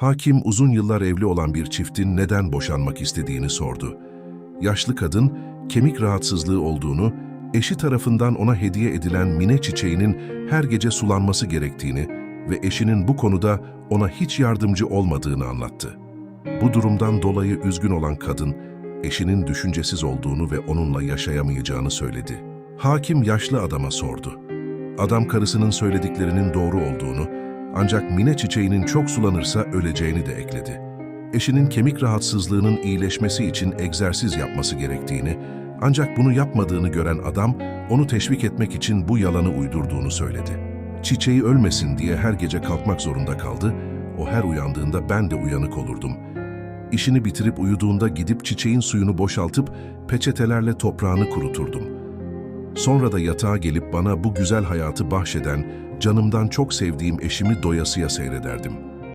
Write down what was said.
Hakim uzun yıllar evli olan bir çiftin neden boşanmak istediğini sordu. Yaşlı kadın kemik rahatsızlığı olduğunu, eşi tarafından ona hediye edilen mine çiçeğinin her gece sulanması gerektiğini ve eşinin bu konuda ona hiç yardımcı olmadığını anlattı. Bu durumdan dolayı üzgün olan kadın, eşinin düşüncesiz olduğunu ve onunla yaşayamayacağını söyledi. Hakim yaşlı adama sordu. Adam karısının söylediklerinin doğru olduğunu, ancak mine çiçeğinin çok sulanırsa öleceğini de ekledi. Eşinin kemik rahatsızlığının iyileşmesi için egzersiz yapması gerektiğini, ancak bunu yapmadığını gören adam, onu teşvik etmek için bu yalanı uydurduğunu söyledi. Çiçeği ölmesin diye her gece kalkmak zorunda kaldı, o her uyandığında ben de uyanık olurdum. İşini bitirip uyuduğunda gidip çiçeğin suyunu boşaltıp peçetelerle toprağını kuruturdum. Sonra da yatağa gelip bana bu güzel hayatı bahşeden, canımdan çok sevdiğim eşimi doyasıya seyrederdim.